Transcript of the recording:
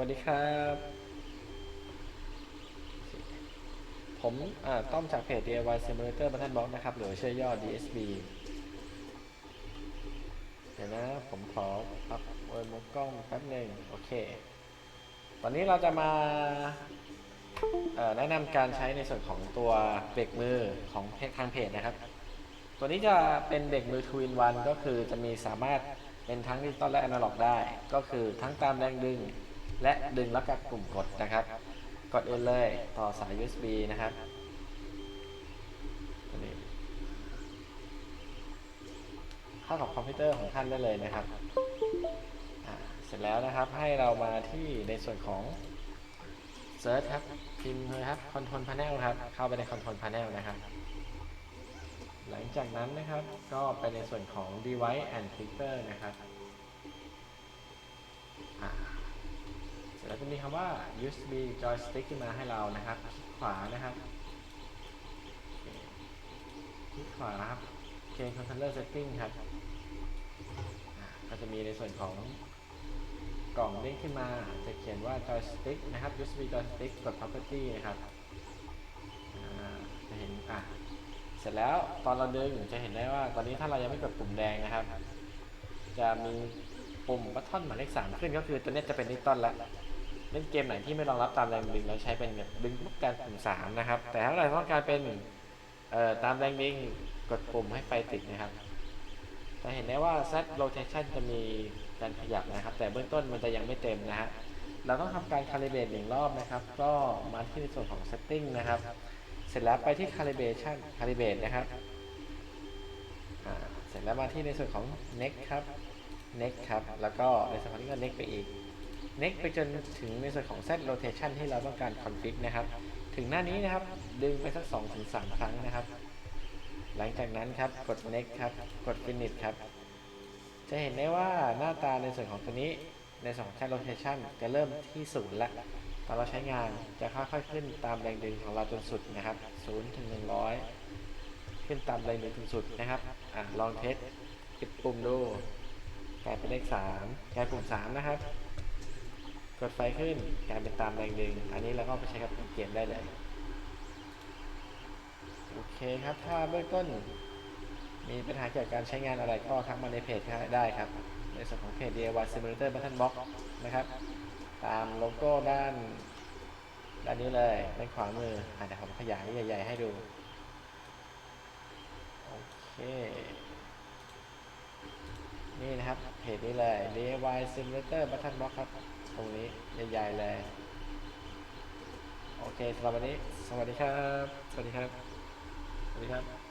วัสดีครับ ผมต้อมจากเพจ DIY Simulator Button Box นะครับ หรือชื่อย่อ DSB เดี๋ยวนะ ผมขอปรับเวอร์มุมกล้องแป๊บหนึ่งโอเค ตอนนี้เราจะมาแนะนำการใช้ในส่วนของตัวเบรกมือของทางเพจนะครับ ตัวนี้จะเป็นเบรกมือ2 in 1ก็คือจะมีสามารถเป็นทั้งดิจิตอลและอนาล็อกได้ ก็คือทั้งตามแรงดึง และดึงแล้วกับปุ่มกดนะครับ กดเองเลยต่อสาย USB นะครับตัวนี้เข้ากับคอมพิวเตอร์ของท่านได้เลยนะครับ เสร็จแล้วนะครับให้เรามาที่ในส่วนของ Search ครับพิมพ์เลยครับ Control Panel ครับ เข้าไปใน Control Panel นะครับ หลังจากนั้นนะครับก็ไปในส่วนของ Device and Filter นะครับอ่า เสร็จ แล้วจะมีคำว่า USB joystick ขึ้นมาให้เรานะครับคลิกขวานะครับคลิกขวาครับ change controller setting ครับก็จะมีในส่วนของกล่องเด้งขึ้นมาจะเขียนว่า joystick นะครับ USB joystick กด property นะครับจะเห็นอะเสร็จแล้วตอนเราดึงจะเห็นได้ว่า ตอนนี้ถ้าเรายังไม่กดปุ่มแดงนะครับ จะมีปุ่มบัตทอนหมายเลขสามขึ้นก็คือตัวนี้จะเป็นดิจิตอลแล้ว เล่นเกมไหนที่ไม่รองรับตามแรงดึงเราใช้เป็นแบบดึงปุ๊บการปุ่มสามนะครับ แต่ถ้าเราต้องการเป็นเอ่อตามแรงดึงกดปุ่มให้ไฟติดนะครับจะเห็นได้ว่า set rotation จะมีการขยับนะครับ แต่เบื้องต้นมันจะยังไม่เต็มนะฮะเราต้องทำการ calibrate หนึ่งรอบนะครับ ก็มาที่ในส่วนของ setting นะครับ เสร็จแล้วไปที่ calibration calibrate นะครับเสร็จแล้วมาที่ในส่วนของ next ครับ next ครับ แล้วก็ในส่วนของนี้ก็ next ไปอีก next ไปจนถึงในส่วนของ set rotation ที่เราต้องการ config นะครับ ถึงหน้านี้นะครับ ดึงไปสัก2ถึง3ครั้งนะครับ หลังจากนั้นครับ กด next ครับ กด finish ครับ จะเห็นได้ว่าหน้าตาในส่วนของตัวนี้ ในส่วนของ set rotation จะเริ่มที่ศูนย์ละตอนเราใช้งานจะค่อยๆขึ้นตามแรงดึงของเราจนสุดนะครับ0ถึง100 ขึ้นตามแรงดึงจนสุดนะครับอลองเทสปิดปุ่มดูกลายเป็นเลขสามกลายปุ่มสามนะครับ กดไฟขึ้นกลายเป็นตามแรงดึง อันนี้เราก็ไปใช้กับเกมได้เลย โอเคครับ ถ้าเบื้องต้น มีปัญหาเกี่ยวกับการใช้งานอะไรก็ทักมาในเพจได้ครับ ในส่วนของเพจ DIY Simulator Button Box นะครับ ตามโลโก้ด้าน ด้านนี้เลยด้านขวามืออะเดี๋ยวผมขยายใหญ่ ๆ ให้ดู โอเคนี่นะครับเพจนี้เลย DIY Simulator Button Box ครับ ตรงนี้ใหญ่ๆเลย โอเคสำหรับวันนี้ สวัสดีครับ สวัสดีครับ สวัสดีครับ